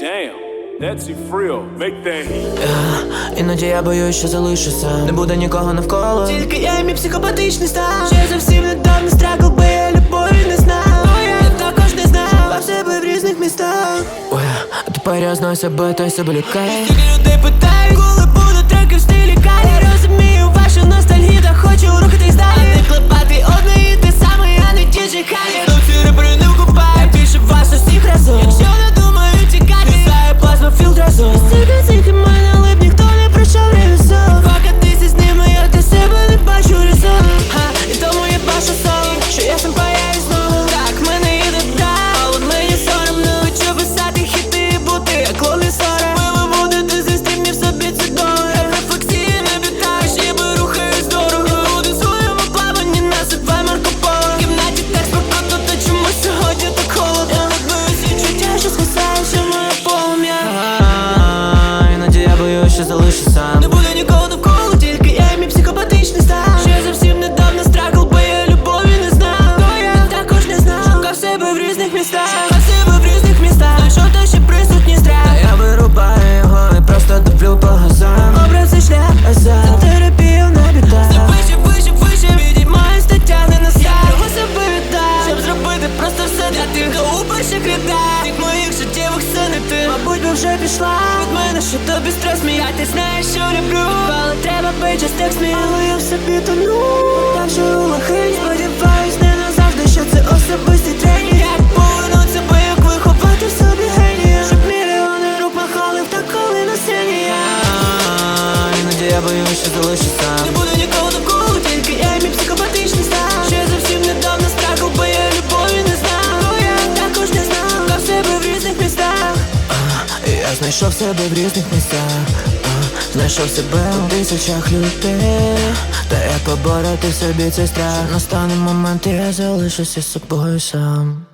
Etsy real. make that heat. Іноді я боюсь, що залишуся. Не буде нікого навколо. Тільки я і мій психопатичний стан. Ще зовсім недавно страгл, бо я любові не знав. Бо я також не знав. Шукав себе в різних містах? Ой, а тепер я знаю себе, та й себе лікає Тільки людей питають, коли просто все для тих, хто у перших рядах. Тих моїх життєвих не ти Мабуть, би вже пішла. Від мене, що тобі стрес сміятись, знаєш, що люблю. Але треба бити час текст мій, але я в собі тону Так що у лохині, сподіваюсь, не назавжди, що це особистий тренінг. Як повернуться, бо як виховати в собі генія? Щоб мільйони рук махали в так, коли на сцені. Іноді я боюсь, що залишуся. Не Я знайшов себе в різних місцях а, Знайшов себе у тисячах людей Та як побороти в собі цей страх Настане момент, і я залишуся з собою сам.